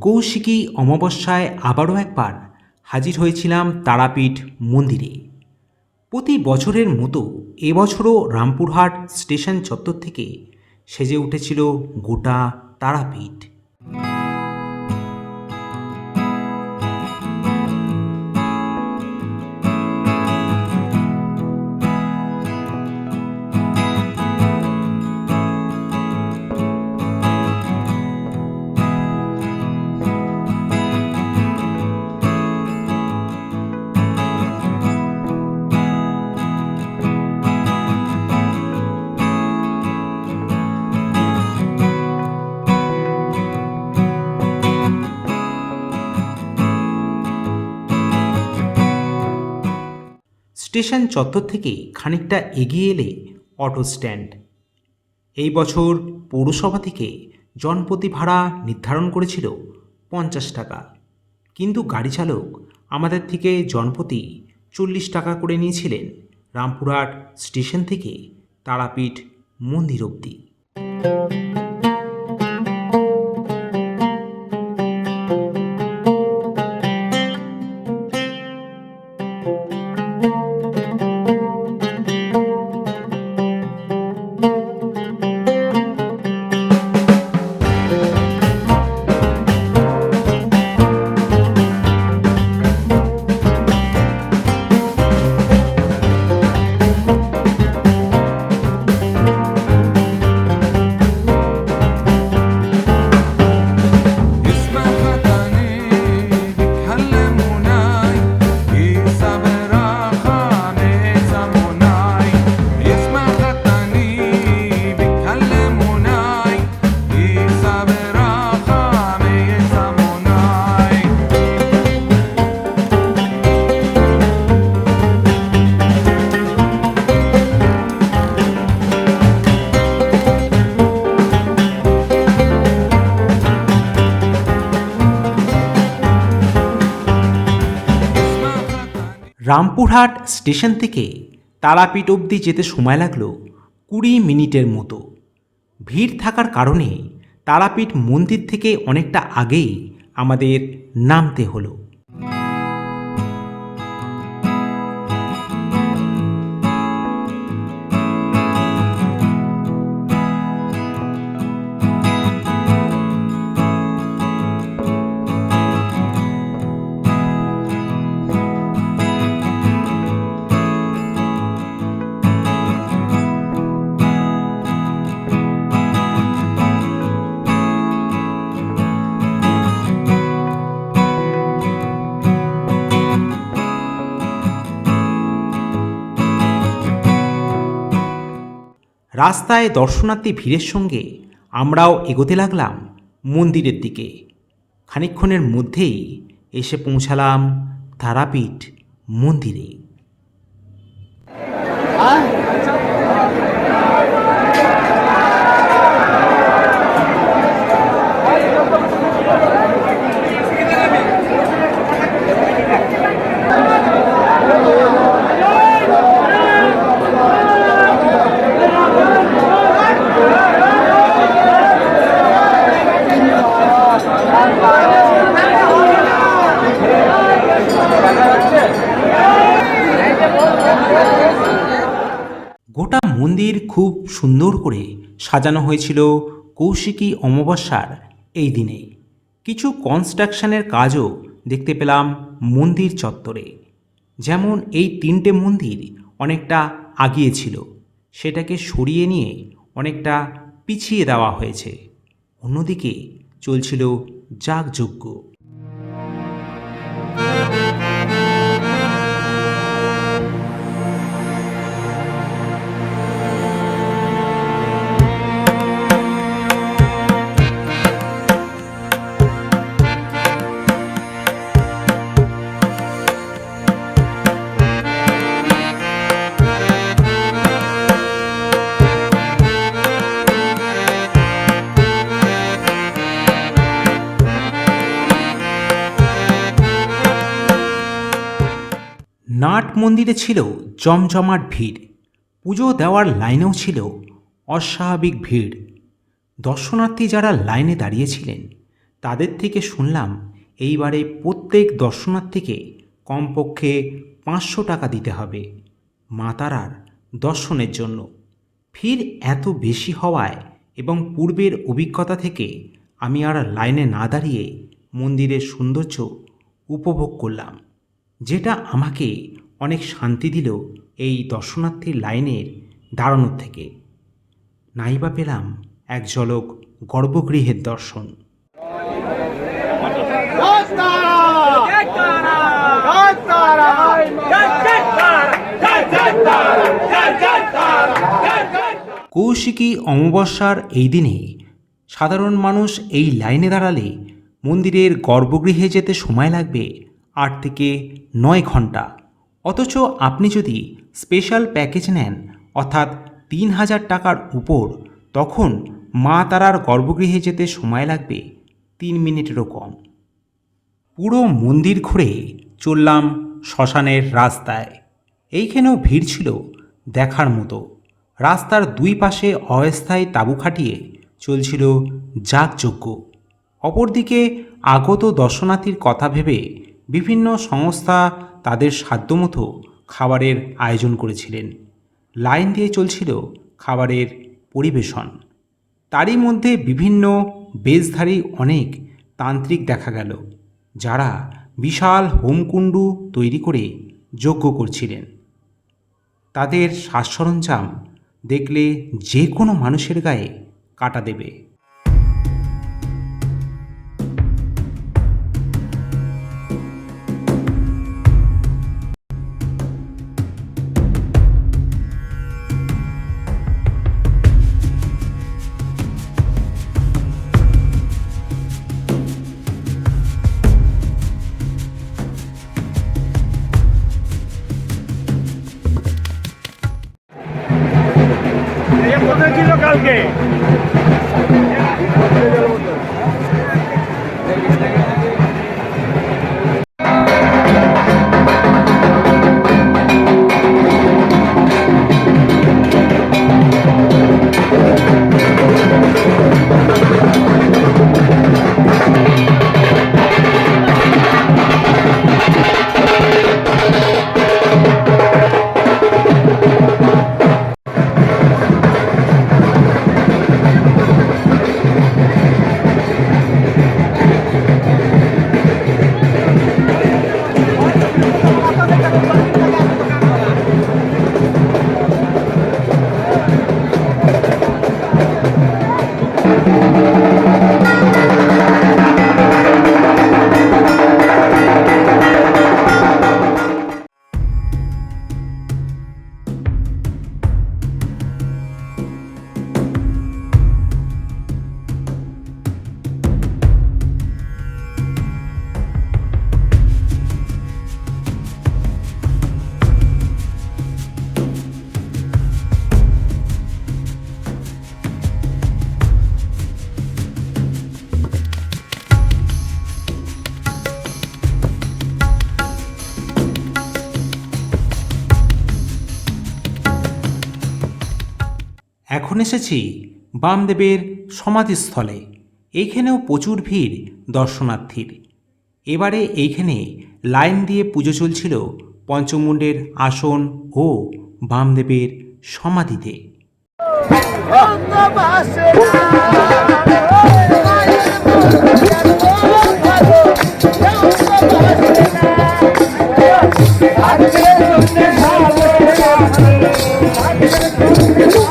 কৌশিকী অমাবস্যায় আবারও একবার হাজির হয়েছিলাম তারাপীঠ মন্দিরে। প্রতি বছরের মতো এবছরও রামপুরহাট স্টেশন চত্বর থেকে সেজে উঠেছিল গোটা তারাপীঠ। স্টেশন চত্বর থেকে খানিকটা এগিয়ে এলে অটো স্ট্যান্ড। এই বছর পৌরসভা থেকে জনপ্রতি ভাড়া নির্ধারণ করেছিল পঞ্চাশ টাকা। কিন্তু গাড়ি চালক আমাদের থেকে জনপ্রতি চল্লিশ টাকা করে নিয়েছিলেন রামপুরহাট স্টেশন থেকে তারাপীঠ মন্দির অবধি। রামপুরহাট স্টেশন থেকে তারাপীঠ অবধি যেতে সময় লাগল কুড়ি মিনিটের মতো। ভিড় থাকার কারণে তারাপীঠ মন্দির থেকে অনেকটা আগেই আমাদের নামতে হলো। রাস্তায় দর্শনার্থী ভিড়ের সঙ্গে আমরাও এগোতে লাগলাম মন্দিরের দিকে। খানিক্ষণের মধ্যেই এসে পৌঁছালাম তারাপীঠ মন্দিরে গোটা মন্দির খুব সুন্দর করে সাজানো হয়েছিল কৌশিকী অমাবস্যার এই দিনে। কিছু কনস্ট্রাকশনের কাজও দেখতে পেলাম মন্দির চত্বরে। যেমন এই তিনটে মন্দির অনেকটা আগিয়ে ছিল, সেটাকে সরিয়ে নিয়ে অনেকটা পিছিয়ে দেওয়া হয়েছে। অন্যদিকে চলছিল যাগযজ্ঞ। মন্দিরে ছিল জমজমাট ভিড়। পুজো দেওয়ার লাইনেও ছিল অস্বাভাবিক ভিড়। দর্শনার্থী যারা লাইনে দাঁড়িয়েছিলেন, তাদের থেকে শুনলাম এইবারে প্রত্যেক দর্শনার্থীকে কমপক্ষে পাঁচশো টাকা দিতে হবে মাতারার দর্শনের জন্য। ফির এত বেশি হওয়ায় এবং পূর্বের অভিজ্ঞতা থেকে আমি আর লাইনে না দাঁড়িয়ে মন্দিরের সৌন্দর্য উপভোগ করলাম, যেটা আমাকে অনেক শান্তি দিল এই দর্শনার্থীর লাইনের দাঁড়ানোর থেকে। নাইবা পেলাম এক ঝলক গর্ভগৃহের দর্শন। কৌশিকী অমাবস্যার এই দিনে সাধারণ মানুষ এই লাইনে দাঁড়ালে মন্দিরের গর্ভগৃহে যেতে সময় লাগবে আট থেকে নয় ঘণ্টা। অথচ আপনি যদি স্পেশাল প্যাকেজ নেন, অর্থাৎ তিন হাজার টাকার উপর, তখন মা তারার গর্ভগৃহে যেতে সময় লাগবে তিন মিনিটেরও কম। পুরো মন্দির ঘুরে চললাম শ্মশানের রাস্তায়। এইখানেও ভিড় ছিল দেখার মতো। রাস্তার দুই পাশে অস্থায়ী তাঁবু খাটিয়ে চলছিল যাগযজ্ঞ। অপরদিকে আগত দর্শনার্থীর কথা ভেবে বিভিন্ন সংস্থা তাদের সাধ্যমতো খাবারের আয়োজন করেছিলেন। লাইন দিয়ে চলছিল খাবারের পরিবেশন। তারই মধ্যে বিভিন্ন বেশধারী অনেক তান্ত্রিক দেখা গেল, যারা বিশাল হোমকুণ্ডু তৈরি করে যজ্ঞ করছিলেন। তাদের সাজ সরঞ্জাম দেখলে যে কোনো মানুষের গায়ে কাটা দেবে। এখন এসেছি, বামদেবের সমাধিস্থলে এইখানেও প্রচুর ভিড় দর্শনার্থীর। এবারে এইখানে লাইন দিয়ে পুজো চলছিল পঞ্চমুণ্ডের আসন ও বামদেবের সমাধিতে। আমতারা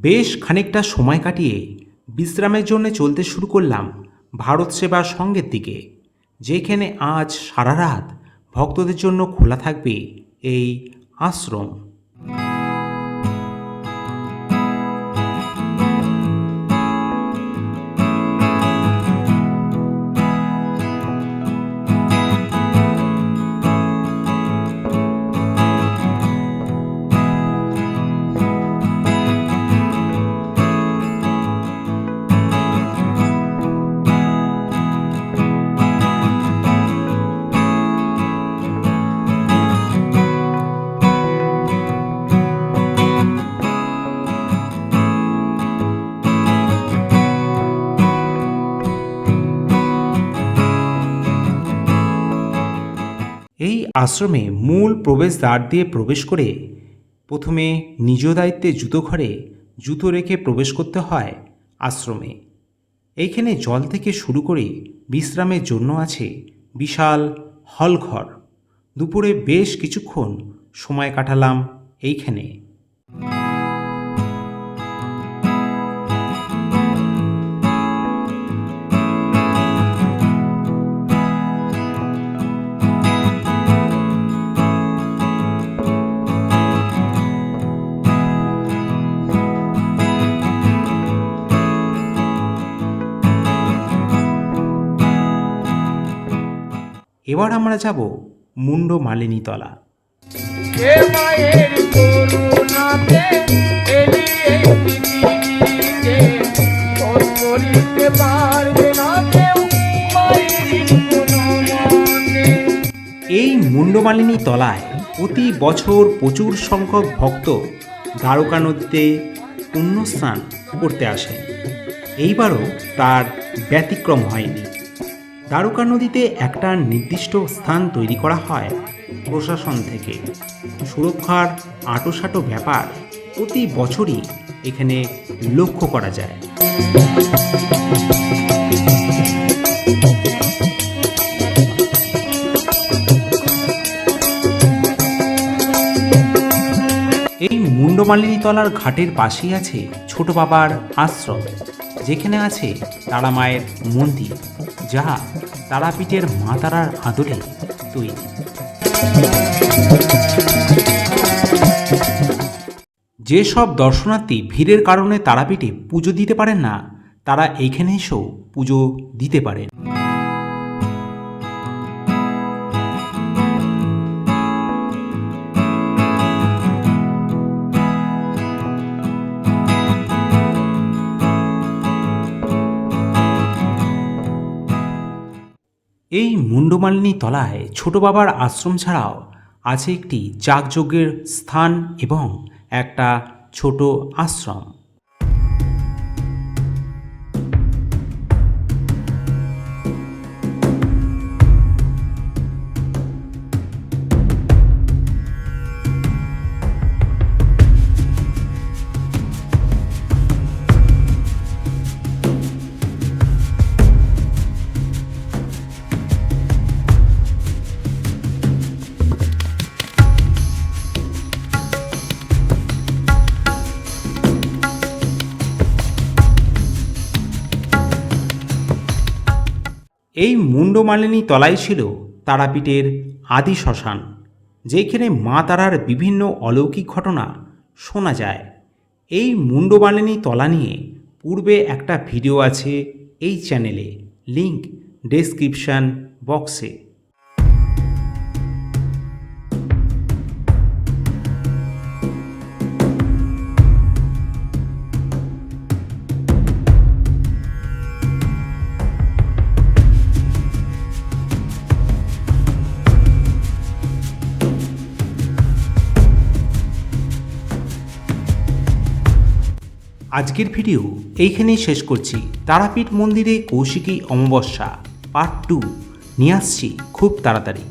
বেশ খানিকটা সময় কাটিয়ে বিশ্রামের জন্য চলতে শুরু করলাম ভারত সেবা সঙ্গের দিকে, যেখানে আজ সারা রাত ভক্তদের জন্য খোলা থাকবে এই আশ্রম। আশ্রমে মূল প্রবেশদ্বার দিয়ে প্রবেশ করে প্রথমে নিজ দায়িত্বে জুতো ঘরে জুতো রেখে প্রবেশ করতে হয় আশ্রমে। এইখানে জল থেকে শুরু করে বিশ্রামের জন্য আছে বিশাল হলঘর। দুপুরে বেশ কিছুক্ষণ সময় কাটালাম এইখানে। এবার আমরা যাব মুন্ড মালিনীতলা এই মুন্ডমালিনী তলায় প্রতি বছর প্রচুর সংখ্যক ভক্ত দ্বারকা নদীতে পুণ্যস্নান করতে আসেন। এইবারও তার ব্যতিক্রম হয়নি। দ্বারকা নদীতে একটা নির্দিষ্ট স্থান তৈরি করা হয় প্রশাসন থেকে। সুরক্ষার আটোসাটো ব্যাপার প্রতি বছরই এখানে লক্ষ্য করা যায়। এই মুন্ডমালিনী তলার ঘাটের পাশেই আছে ছোট বাবার আশ্রম। যেখানে আছে তারা মায়ের মন্দির, যা তারাপীঠের মা তারার আদরে তৈরি। যেসব দর্শনার্থী ভিড়ের কারণে তারাপীঠে পুজো দিতে পারেন না, তারা এইখানে এসেও পুজো দিতে পারেন। এই মুন্ডমালিনী তলায় ছোট বাবার আশ্রম ছাড়াও আছে একটি যাগযজ্ঞের স্থান এবং একটা ছোট আশ্রম। এই মুন্ডমালিনী তলাই ছিল তারাপীঠের আদি শ্মশান যেখানে মা তারার বিভিন্ন অলৌকিক ঘটনা শোনা যায়। এই মুন্ডমালিনী তলা নিয়ে পূর্বে একটা ভিডিও আছে এই চ্যানেলে, লিংক ডেসক্রিপশান বক্সে। আজকের ভিডিও এইখানেই শেষ করছি। তারাপীঠ মন্দিরে কৌশিকী অমাবস্যা পার্ট টু নিয়ে আসছি খুব তাড়াতাড়ি।